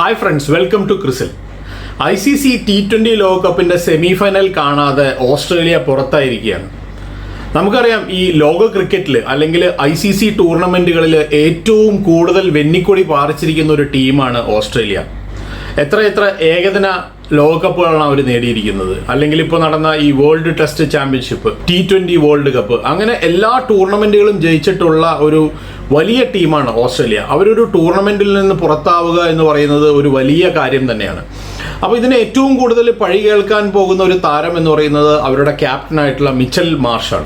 Hi friends welcome to CRISIL I C C T twenty ലോകകപ്പിന്റെ semi final കാണാതെ Australia പുറത്തായിരിക്കുകയാണ്. നമുക്കറിയാം ഈ ലോക ക്രിക്കറ്റിൽ അല്ലെങ്കിൽ ഐ സി സി ടൂർണമെന്റുകളിൽ ഏറ്റവും കൂടുതൽ വെന്നിക്കൊടി പാറിച്ചിരിക്കുന്ന ഒരു ടീമാണ് ഓസ്ട്രേലിയ. എത്ര എത്ര ഏകദിന ലോകകപ്പുകളാണ് അവർ നേടിയിരിക്കുന്നത്? അല്ലെങ്കിൽ ഇപ്പോൾ നടന്ന ഈ world test championship T twenty world cup അങ്ങനെ എല്ലാ ടൂർണമെന്റുകളും ജയിച്ചിട്ടുള്ള ഒരു വലിയ ടീമാണ് ഓസ്ട്രേലിയ. അവരൊരു ടൂർണമെന്റിൽ നിന്ന് പുറത്താവുക എന്ന് പറയുന്നത് ഒരു വലിയ കാര്യം തന്നെയാണ്. അപ്പോൾ ഇതിന് ഏറ്റവും കൂടുതൽ പഴി കേൾക്കാൻ പോകുന്ന ഒരു താരം എന്ന് പറയുന്നത് അവരുടെ ക്യാപ്റ്റനായിട്ടുള്ള മിച്ചൽ മാർഷാണ്.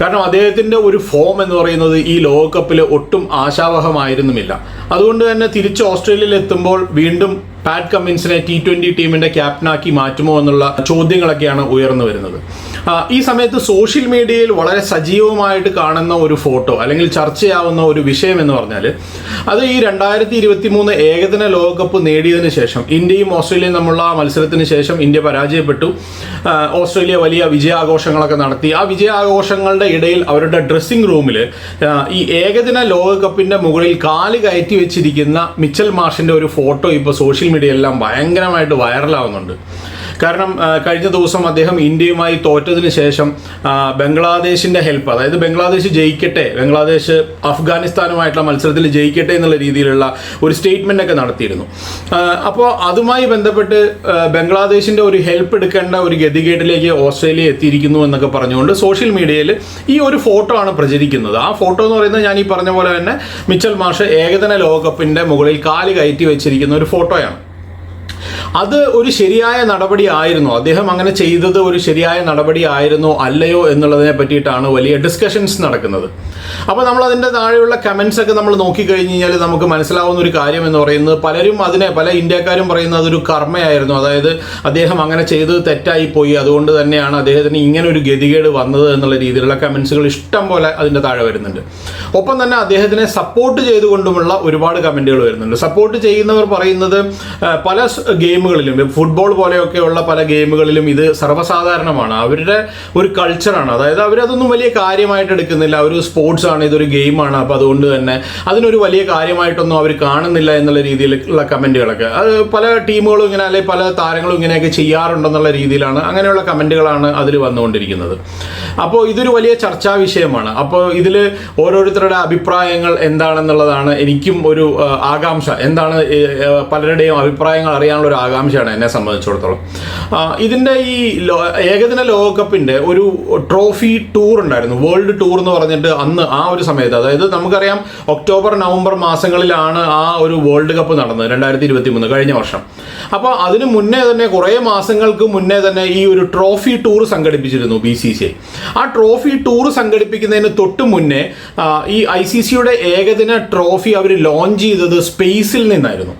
കാരണം അദ്ദേഹത്തിന്റെ ഒരു ഫോം എന്ന് പറയുന്നത് ഈ ലോകകപ്പിൽ ഒട്ടും ആശാവഹമായിരുന്നുമില്ല. അതുകൊണ്ട് തന്നെ തിരിച്ച് ഓസ്ട്രേലിയയിൽ എത്തുമ്പോൾ വീണ്ടും പാറ്റ് കമ്മിൻസിനെ ടി ട്വന്റി ടീമിന്റെ ക്യാപ്റ്റനാക്കി മാറ്റുമോ എന്നുള്ള ചോദ്യങ്ങളൊക്കെയാണ് ഉയർന്നു വരുന്നത്. ഈ സമയത്ത് സോഷ്യൽ മീഡിയയിൽ വളരെ സജീവമായിട്ട് കാണുന്ന ഒരു ഫോട്ടോ അല്ലെങ്കിൽ ചർച്ചയാവുന്ന ഒരു വിഷയം എന്ന് പറഞ്ഞാൽ അത് ഈ രണ്ടായിരത്തി ഇരുപത്തി മൂന്ന് ഏകദിന ലോകകപ്പ് നേടിയതിന് ശേഷം ഇന്ത്യയും ഓസ്ട്രേലിയയും തമ്മിലുള്ള ആ മത്സരത്തിന് ശേഷം ഇന്ത്യ പരാജയപ്പെട്ടു. ഓസ്ട്രേലിയ വലിയ വിജയാഘോഷങ്ങളൊക്കെ നടത്തി. ആ വിജയാഘോഷങ്ങളുടെ ഇടയിൽ അവരുടെ ഡ്രസ്സിംഗ് റൂമിൽ ഈ ഏകദിന ലോകകപ്പിന്റെ മുകളിൽ കാൽ കയറ്റി വെച്ചിരിക്കുന്ന മിച്ചൽ മാർഷിന്റെ ഒരു ഫോട്ടോ ഇപ്പോൾ സോഷ്യൽ മീഡിയയിലെല്ലാം ഭയങ്കരമായിട്ട് വൈറലാവുന്നുണ്ട് കാരണം കഴിഞ്ഞ ദിവസം അദ്ദേഹം ഇന്ത്യയുമായി തോറ്റതിന് ശേഷം ബംഗ്ലാദേശിന്റെ ഹെൽപ്പ് അതായത് ബംഗ്ലാദേശ് ജയിക്കട്ടെ ബംഗ്ലാദേശ് അഫ്ഗാനിസ്ഥാനുമായിട്ടുള്ള മത്സരത്തിൽ ജയിക്കട്ടെ എന്നുള്ള രീതിയിലുള്ള ഒരു സ്റ്റേറ്റ്മെന്റ് ഒക്കെ നടത്തിയിരുന്നു. അപ്പോൾ അതുമായി ബന്ധപ്പെട്ട് ബംഗ്ലാദേശിന്റെ ഒരു ഹെൽപ്പ് എടുക്കേണ്ട ഒരു ഗതികേട്ടിലേക്ക് ഓസ്ട്രേലിയ എത്തിയിരിക്കുന്നു എന്നൊക്കെ പറഞ്ഞുകൊണ്ട് സോഷ്യൽ മീഡിയയിൽ ഈ ഒരു ഫോട്ടോ ആണ് പ്രചരിക്കുന്നത്. ആ ഫോട്ടോ എന്ന് പറയുന്നത് ഞാൻ ഈ പറഞ്ഞ പോലെ തന്നെ മിച്ചൽ മാഷ് ഏകദിന ലോകകപ്പിന്റെ മുകളിൽ കാൽ കയറ്റി വെച്ചിരിക്കുന്ന ഒരു ഫോട്ടോയാണ് അത് ഒരു ശരിയായ നടപടി ആയിരുന്നു. അദ്ദേഹം അങ്ങനെ ചെയ്തത് ഒരു ശരിയായ നടപടി ആയിരുന്നോ അല്ലയോ എന്നുള്ളതിനെ പറ്റിയിട്ടാണ് വലിയ ഡിസ്കഷൻസ് നടക്കുന്നത്. അപ്പോൾ നമ്മൾ അതിന്റെ താഴെയുള്ള കമൻസ് ഒക്കെ നമ്മൾ നോക്കിക്കഴിഞ്ഞ് കഴിഞ്ഞാൽ നമുക്ക് മനസ്സിലാവുന്ന ഒരു കാര്യം എന്ന് പറയുന്നത് പലരും അതിനെ പല ഇന്ത്യക്കാരും പറയുന്നത് അതൊരു കർമ്മയായിരുന്നു. അതായത് അദ്ദേഹം അങ്ങനെ ചെയ്തത് തെറ്റായി പോയി. അതുകൊണ്ട് തന്നെയാണ് അദ്ദേഹത്തിന് ഇങ്ങനെ ഒരു ഗതികേട് വന്നത് എന്നുള്ള രീതിയിലുള്ള കമൻസുകൾ ഇഷ്ടം പോലെ അതിന്റെ താഴെ വരുന്നുണ്ട്. ഒപ്പം തന്നെ അദ്ദേഹത്തിനെ സപ്പോർട്ട് ചെയ്തുകൊണ്ടുമുള്ള ഒരുപാട് കമന്റുകൾ വരുന്നുണ്ട്. സപ്പോർട്ട് ചെയ്യുന്നവർ പറയുന്നത് പല ഗെയിമുകളിലും ഫുട്ബോൾ പോലെയൊക്കെയുള്ള പല ഗെയിമുകളിലും ഇത് സർവസാധാരണമാണ്. അവരുടെ ഒരു കൾച്ചറാണ് അതായത് അവരതൊന്നും വലിയ കാര്യമായിട്ട് എടുക്കുന്നില്ല. ഒരു സ്പോർട്സ് ആണ് ഇതൊരു ഗെയിമാണ്. അപ്പോൾ അതുകൊണ്ട് തന്നെ അതിനൊരു വലിയ കാര്യമായിട്ടൊന്നും അവർ കാണുന്നില്ല എന്നുള്ള രീതിയിലുള്ള കമന്റുകളൊക്കെ അത് പല ടീമുകളും ഇങ്ങനെ അല്ലെങ്കിൽ പല താരങ്ങളും ഇങ്ങനെയൊക്കെ ചെയ്യാറുണ്ടെന്നുള്ള രീതിയിലാണ് അങ്ങനെയുള്ള കമന്റുകളാണ് അതിൽ വന്നുകൊണ്ടിരിക്കുന്നത്. അപ്പോൾ ഇതൊരു വലിയ ചർച്ചാ വിഷയമാണ്. അപ്പോൾ ഇതിൽ ഓരോരുത്തരുടെ അഭിപ്രായങ്ങൾ എന്താണെന്നുള്ളതാണ് എനിക്കും ഒരു ആകാംക്ഷ. എന്താണ് പലരുടെയും അഭിപ്രായങ്ങൾ അറിയാനുള്ള ഒരു ആകാംക്ഷയാണ് എന്നെ സംബന്ധിച്ചിടത്തോളം. ഇതിന്റെ ഈ ഏകദിന ലോകകപ്പിന്റെ ഒരു ട്രോഫി ടൂർ ഉണ്ടായിരുന്നു. വേൾഡ് ടൂർ എന്ന് പറഞ്ഞിട്ട് അന്ന് ആ ഒരു സമയത്ത് അതായത് നമുക്കറിയാം ഒക്ടോബർ നവംബർ മാസങ്ങളിലാണ് ആ ഒരു വേൾഡ് കപ്പ് നടന്നത് രണ്ടായിരത്തി ഇരുപത്തി മൂന്ന് കഴിഞ്ഞ വർഷം. അപ്പോൾ അതിന് മുന്നേ തന്നെ കുറേ മാസങ്ങൾക്ക് മുന്നേ തന്നെ ഈ ഒരു ട്രോഫി ടൂർ സംഘടിപ്പിച്ചിരുന്നു ബി സി സി ഐ. ആ ട്രോഫി ടൂർ സംഘടിപ്പിക്കുന്നതിന് തൊട്ട് മുന്നേ ഈ ഐ സി സിയുടെ ഏകദിന ട്രോഫി അവർ ലോഞ്ച് ചെയ്തത് സ്പേസിൽ നിന്നായിരുന്നു.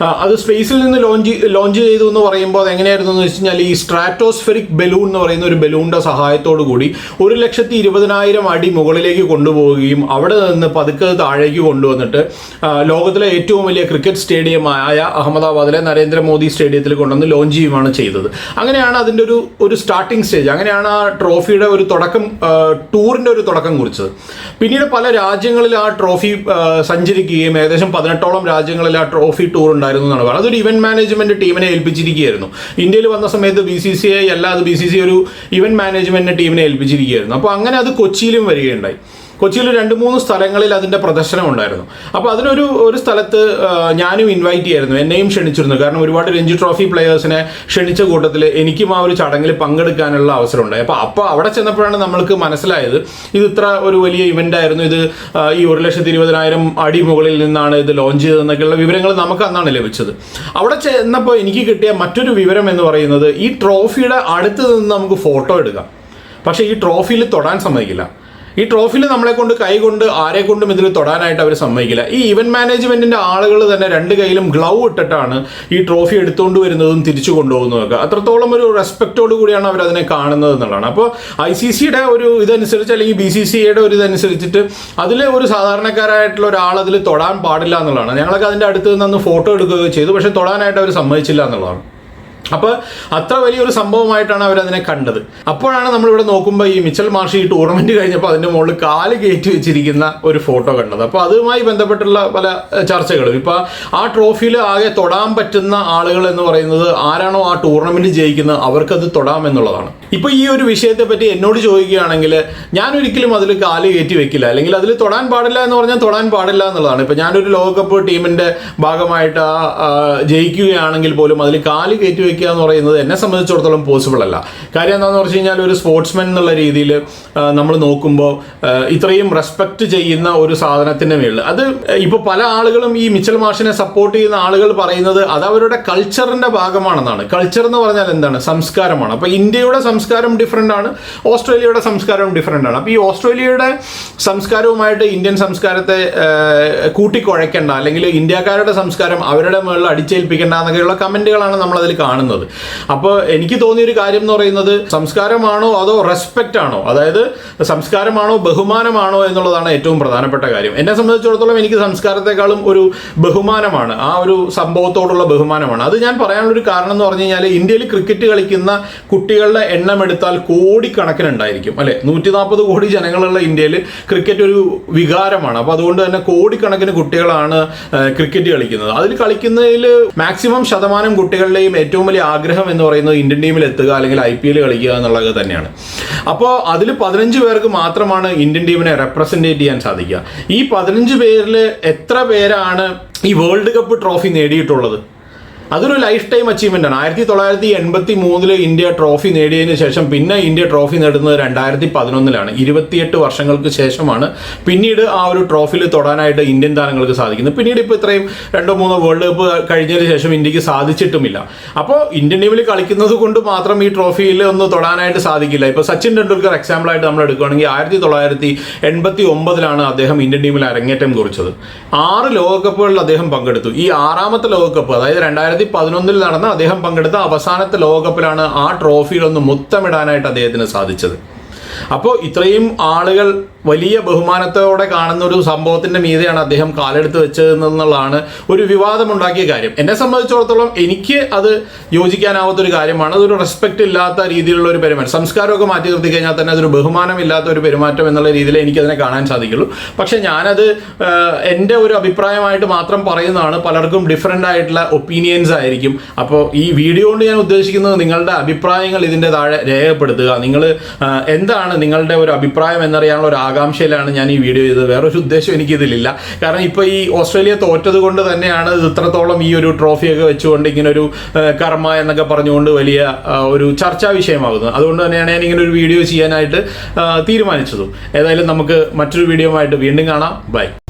അത് സ്പേസിൽ നിന്ന് ലോഞ്ച് ലോഞ്ച് ചെയ്തു എന്ന് പറയുമ്പോൾ അത് എങ്ങനെയായിരുന്നു എന്ന് വെച്ച് കഴിഞ്ഞാൽ ഈ സ്ട്രാറ്റോസ്ഫെറിക് ബലൂൺ എന്ന് പറയുന്ന ഒരു ബലൂണിന്റെ സഹായത്തോടു കൂടി ഒരു ലക്ഷത്തി ഇരുപതിനായിരം അടി മുകളിലേക്ക് കൊണ്ടുപോവുകയും അവിടെ നിന്ന് പതുക്കെ താഴേക്ക് കൊണ്ടുവന്നിട്ട് ലോകത്തിലെ ഏറ്റവും വലിയ ക്രിക്കറ്റ് സ്റ്റേഡിയമായ അഹമ്മദാബാദിലെ നരേന്ദ്രമോദി സ്റ്റേഡിയത്തിൽ കൊണ്ടുവന്ന് ലോഞ്ച് ചെയ്യുകയാണ് ചെയ്തത്. അങ്ങനെയാണ് അതിന്റെ ഒരു ഒരു സ്റ്റാർട്ടിംഗ് സ്റ്റേജ് അങ്ങനെയാണ് ആ ട്രോഫിയുടെ ഒരു തുടക്കം ടൂറിന്റെ ഒരു തുടക്കം കുറിച്ചത്. പിന്നീട് പല രാജ്യങ്ങളിൽ ആ ട്രോഫി സഞ്ചരിക്കുകയും ഏകദേശം പതിനെട്ടോളം രാജ്യങ്ങളിൽ ആ ട്രോഫി ടൂർ ഉണ്ടായിരുന്നു എന്നാണ് പറയുന്നത്. അതൊരു ഇവന്റ് മാനേജ്മെന്റ് ടീമിനെ ഏൽപ്പിച്ചിരിക്കുകയായിരുന്നു. ഇന്ത്യയിൽ വന്ന സമയത്ത് ബി സി സി ഐ അല്ലാതെ ബി സി സി ഒരു ഇവന്റ് മാനേജ്മെന്റ് ടീമിനെ ഏൽപ്പിച്ചിരിക്കുകയായിരുന്നു. അപ്പോൾ അങ്ങനെ അത് കൊച്ചിയിലും വരികയുണ്ടായി. കൊച്ചിയിൽ രണ്ട് മൂന്ന് സ്ഥലങ്ങളിൽ അതിന്റെ പ്രദർശനം ഉണ്ടായിരുന്നു. അപ്പോൾ അതിനൊരു ഒരു സ്ഥലത്ത് ഞാനും ഇൻവൈറ്റ് ചെയ്യായിരുന്നു. എന്നെയും ക്ഷണിച്ചിരുന്നു. കാരണം ഒരുപാട് രഞ്ജി ട്രോഫി പ്ലെയേഴ്സിനെ ക്ഷണിച്ച കൂട്ടത്തിൽ എനിക്കും ആ ഒരു ചടങ്ങിൽ പങ്കെടുക്കാനുള്ള അവസരം ഉണ്ടായി അപ്പോൾ അപ്പോൾ അവിടെ ചെന്നപ്പോഴാണ് നമ്മൾക്ക് മനസ്സിലായത് ഇത് ഇത്ര ഒരു വലിയ ഇവന്റ് ആയിരുന്നു. ഇത് ഈ ഒരു ലക്ഷത്തി ഇരുപതിനായിരം അടി മുകളിൽ നിന്നാണ് ഇത് ലോഞ്ച് ചെയ്തതെന്നൊക്കെയുള്ള വിവരങ്ങൾ നമുക്ക് അന്നാണ് ലഭിച്ചത്. അവിടെ ചെന്നപ്പോൾ എനിക്ക് കിട്ടിയ മറ്റൊരു വിവരം എന്ന് പറയുന്നത് ഈ ട്രോഫിയുടെ അടുത്ത് നിന്ന് നമുക്ക് ഫോട്ടോ എടുക്കാം. പക്ഷേ ഈ ട്രോഫിയിൽ തൊടാൻ സമ്മതിക്കില്ല. ഈ ട്രോഫിയിൽ നമ്മളെ കൊണ്ട് കൈ കൊണ്ട് ആരെ കൊണ്ടും ഇതിൽ തൊടാനായിട്ട് അവർ സമ്മതിക്കില്ല. ഈ ഇവന്റ് മാനേജ്മെന്റിന്റെ ആളുകൾ തന്നെ രണ്ട് കയ്യിലും ഗ്ലൗ ഇട്ടിട്ടാണ് ഈ ട്രോഫി എടുത്തുകൊണ്ട് വരുന്നതും തിരിച്ചു കൊണ്ടുപോകുന്നതൊക്കെ. അത്രത്തോളം ഒരു റെസ്പെക്റ്റോട് കൂടിയാണ് അവർ അതിനെ കാണുന്നത് എന്നുള്ളതാണ്. അപ്പോൾ ഐ സി സിയുടെ ഒരു ഇതനുസരിച്ച് അല്ലെങ്കിൽ ബി സി സിയുടെ ഒരു ഇതനുസരിച്ചിട്ട് അതിൽ ഒരു സാധാരണക്കാരായിട്ടുള്ള ഒരാൾ അതിൽ തൊടാൻ പാടില്ല എന്നുള്ളതാണ്. ഞങ്ങളൊക്കെ അതിന്റെ അടുത്ത് നിന്ന് ഫോട്ടോ എടുക്കുകയൊക്കെ ചെയ്തു. പക്ഷേ തൊടാനായിട്ട് അവർ സമ്മതിച്ചില്ല എന്നുള്ളതാണ്. അപ്പോൾ അത്ര വലിയൊരു സംഭവമായിട്ടാണ് അവരതിനെ കണ്ടത്. അപ്പോഴാണ് നമ്മളിവിടെ നോക്കുമ്പോൾ ഈ മിച്ചൽ മാർഷ് ഈ ടൂർണമെന്റ് കഴിഞ്ഞപ്പോൾ അതിന്റെ മുകളിൽ കാൽ കയറ്റി വെച്ചിരിക്കുന്ന ഒരു ഫോട്ടോ കണ്ടത്. അപ്പോൾ അതുമായി ബന്ധപ്പെട്ടുള്ള പല ചർച്ചകളും. ഇപ്പൊ ആ ട്രോഫിയിൽ ആകെ തൊടാൻ പറ്റുന്ന ആളുകൾ എന്ന് പറയുന്നത് ആരാണോ ആ ടൂർണമെന്റ് ജയിക്കുന്നത് അവർക്കത് തൊടാം എന്നുള്ളതാണ്. ഇപ്പൊ ഈ ഒരു വിഷയത്തെ പറ്റി എന്നോട് ചോദിക്കുകയാണെങ്കിൽ ഞാൻ ഒരിക്കലും അതിൽ കാൽ കയറ്റി വെക്കില്ല. അല്ലെങ്കിൽ അതിൽ തൊടാൻ പാടില്ല എന്ന് പറഞ്ഞാൽ തൊടാൻ പാടില്ല എന്നുള്ളതാണ്. ഇപ്പൊ ഞാനൊരു ലോകകപ്പ് ടീമിന്റെ ഭാഗമായിട്ട് ജയിക്കുകയാണെങ്കിൽ പോലും അതിൽ കാൽ കയറ്റി വെക്കുക എന്ന് പറയുന്നത് എന്നെ സംബന്ധിച്ചിടത്തോളം പോസിബിൾ അല്ല. കാര്യം എന്താണെന്ന് പറഞ്ഞു കഴിഞ്ഞാൽ ഒരു സ്പോർട്സ്മാൻ എന്നുള്ള രീതിയിൽ നമ്മൾ നോക്കുമ്പോൾ ഇത്രയും റെസ്പെക്ട് ചെയ്യുന്ന ഒരു സാധനത്തിന്റെ മേളിൽ. അത് ഇപ്പോൾ പല ആളുകളും ഈ മിച്ചൽ മാഷിനെ സപ്പോർട്ട് ചെയ്യുന്ന ആളുകൾ പറയുന്നത് അത് അവരുടെ കൾച്ചറിന്റെ ഭാഗമാണെന്നാണ്. കൾച്ചർ എന്ന് പറഞ്ഞാൽ എന്താണ്? സംസ്കാരമാണ്. അപ്പോൾ ഇന്ത്യയുടെ സംസ്കാരം ഡിഫറെന്റ് ആണ് ഓസ്ട്രേലിയയുടെ സംസ്കാരവും ഡിഫറെന്റ് ആണ്. അപ്പോൾ ഈ ഓസ്ട്രേലിയയുടെ സംസ്കാരവുമായിട്ട് ഇന്ത്യൻ സംസ്കാരത്തെ കൂട്ടിക്കുഴയ്ക്കേണ്ട അല്ലെങ്കിൽ ഇന്ത്യക്കാരുടെ സംസ്കാരം അവരുടെ മുകളിൽ അടിച്ചേൽപ്പിക്കേണ്ട എന്നൊക്കെയുള്ള കമന്റുകളാണ് നമ്മളതിൽ അതിൽ കാണുന്നത്. അപ്പോൾ എനിക്ക് തോന്നിയൊരു കാര്യം എന്ന് പറയുന്നത് സംസ്കാരമാണോ അതോ റെസ്പെക്റ്റ് ആണോ? അതായത് സംസ്കാരമാണോ ബഹുമാനമാണോ എന്നുള്ളതാണ് ഏറ്റവും പ്രധാനപ്പെട്ട കാര്യം. എന്നെ സംബന്ധിച്ചിടത്തോളം എനിക്ക് സംസ്കാരത്തെക്കാളും ഒരു ബഹുമാനമാണ്. ആ ഒരു സംഭവത്തോടുള്ള ബഹുമാനമാണ്. അത് ഞാൻ പറയാനുള്ളൊരു കാരണം എന്ന് പറഞ്ഞു കഴിഞ്ഞാൽ ഇന്ത്യയിൽ ക്രിക്കറ്റ് കളിക്കുന്ന കുട്ടികളുടെ എണ്ണം എടുത്താൽ കോടിക്കണക്കിനുണ്ടായിരിക്കും അല്ലെ? നൂറ്റി നാൽപ്പത് കോടി ജനങ്ങളുള്ള ഇന്ത്യയിൽ ക്രിക്കറ്റ് ഒരു വികാരമാണ്. അപ്പോൾ അതുകൊണ്ട് തന്നെ കോടിക്കണക്കിന് കുട്ടികളാണ് ക്രിക്കറ്റ് കളിക്കുന്നത്. അതിൽ കളിക്കുന്നതിൽ മാക്സിമം ശതമാനം കുട്ടികളുടെയും ഏറ്റവും വലിയ ആഗ്രഹം എന്ന് പറയുന്നത് ഇന്ത്യൻ ടീമിൽ എത്തുക അല്ലെങ്കിൽ ഐ പി എൽ കളിക്കുക എന്നുള്ളത് തന്നെയാണ്. അപ്പോൾ അതിൽ പതിനഞ്ച് പേർക്ക് മാത്രമാണ് ഇന്ത്യൻ ടീമിനെ റെപ്രസെന്റേറ്റ് ചെയ്യാൻ സാധിക്കുക. ഈ പതിനഞ്ച് പേരിൽ എത്ര പേരാണ് ഈ വേൾഡ് കപ്പ് ട്രോഫി നേടിയിട്ടുള്ളത്? അതൊരു ലൈഫ് ടൈം അച്ചീവ്മെന്റ് ആണ്. ആയിരത്തി തൊള്ളായിരത്തി എൺപത്തി മൂന്നിൽ ഇന്ത്യ ട്രോഫി നേടിയതിനു ശേഷം പിന്നെ ഇന്ത്യ ട്രോഫി നേടുന്നത് രണ്ടായിരത്തി പതിനൊന്നിലാണ് ഇരുപത്തിയെട്ട് വർഷങ്ങൾക്ക് ശേഷമാണ് പിന്നീട് ആ ഒരു ട്രോഫിയിൽ തൊടാനായിട്ട് ഇന്ത്യൻ താരങ്ങൾക്ക് സാധിക്കുന്നത്. പിന്നീട് ഇപ്പോൾ ഇത്രയും രണ്ടോ മൂന്നോ വേൾഡ് കപ്പ് കഴിഞ്ഞതിന് ശേഷം ഇന്ത്യയ്ക്ക് സാധിച്ചിട്ടുമില്ല. അപ്പോൾ ഇന്ത്യൻ ടീമിൽ കളിക്കുന്നത് കൊണ്ട് മാത്രം ഈ ട്രോഫിയിൽ ഒന്ന് തൊടാനായിട്ട് സാധിക്കില്ല. ഇപ്പോൾ സച്ചിൻ ടെണ്ടുൽക്കർ എക്സാമ്പിൾ ആയിട്ട് നമ്മൾ എടുക്കുകയാണെങ്കിൽ ആയിരത്തി തൊള്ളായിരത്തി എൺപത്തി ഒമ്പതിലാണ് അദ്ദേഹം ഇന്ത്യൻ ടീമിൽ അരങ്ങേറ്റം കുറിച്ചത്. ആറ് ലോകകപ്പുകളിൽ അദ്ദേഹം പങ്കെടുത്തു. ഈ ആറാമത്തെ ലോകകപ്പ് അതായത് രണ്ടായിരത്തി പതിനൊന്നിൽ നടന്ന അദ്ദേഹം പങ്കെടുത്ത അവസാനത്തെ ലോകകപ്പിലാണ് ആ ട്രോഫിയിലൊന്ന് മുത്തമിടാനായിട്ട് അദ്ദേഹത്തിന് സാധിച്ചത്. അപ്പോൾ ഇത്രയും ആളുകൾ വലിയ ബഹുമാനത്തോടെ കാണുന്ന ഒരു സംഭവത്തിന്റെ മീതെയാണ് അദ്ദേഹം കാലെടുത്ത് വെച്ചതെന്നുള്ളതാണ് ഒരു വിവാദമുണ്ടാക്കിയ കാര്യം. എന്നെ സംബന്ധിച്ചിടത്തോളം എനിക്ക് അത് യോജിക്കാനാവാത്ത ഒരു കാര്യമാണ്. അതൊരു റെസ്പെക്ട് ഇല്ലാത്ത രീതിയിലുള്ള ഒരു പെരുമാറ്റം. സംസ്കാരമൊക്കെ മാറ്റി നിർത്തി കഴിഞ്ഞാൽ തന്നെ അതൊരു ബഹുമാനമില്ലാത്ത ഒരു പെരുമാറ്റം എന്നുള്ള രീതിയിൽ എനിക്കതിനെ കാണാൻ സാധിക്കുള്ളൂ. പക്ഷേ ഞാനത് എന്റെ ഒരു അഭിപ്രായമായിട്ട് മാത്രം പറയുന്നതാണ്. പലർക്കും ഡിഫറെന്റ് ആയിട്ടുള്ള ഒപ്പീനിയൻസ് ആയിരിക്കും. അപ്പോൾ ഈ വീഡിയോ കൊണ്ട് ഞാൻ ഉദ്ദേശിക്കുന്നത് നിങ്ങളുടെ അഭിപ്രായങ്ങൾ ഇതിന്റെ താഴെ രേഖപ്പെടുത്തുക. നിങ്ങൾ എന്താണ് നിങ്ങളുടെ ഒരു അഭിപ്രായം എന്നറിയാനുള്ള ഒരു ആകാംക്ഷയിലാണ് ഞാൻ ഈ വീഡിയോ ചെയ്തത്. വേറൊരു ഉദ്ദേശം എനിക്കിതിലില്ല. കാരണം ഇപ്പോൾ ഈ ഓസ്ട്രേലിയ തോറ്റത് കൊണ്ട് തന്നെയാണ് ഇത് ഇത്രത്തോളം ഈ ഒരു ട്രോഫിയൊക്കെ വെച്ചുകൊണ്ട് ഇങ്ങനെ ഒരു കർമ്മ എന്നൊക്കെ പറഞ്ഞുകൊണ്ട് വലിയ ഒരു ചർച്ചാ വിഷയമാകുന്നത്. അതുകൊണ്ട് തന്നെയാണ് ഞാൻ ഇങ്ങനെ ഒരു വീഡിയോ ചെയ്യാനായിട്ട് തീരുമാനിച്ചതും. ഏതായാലും നമുക്ക് മറ്റൊരു വീഡിയോ ആയിട്ട് വീണ്ടും കാണാം. ബൈ.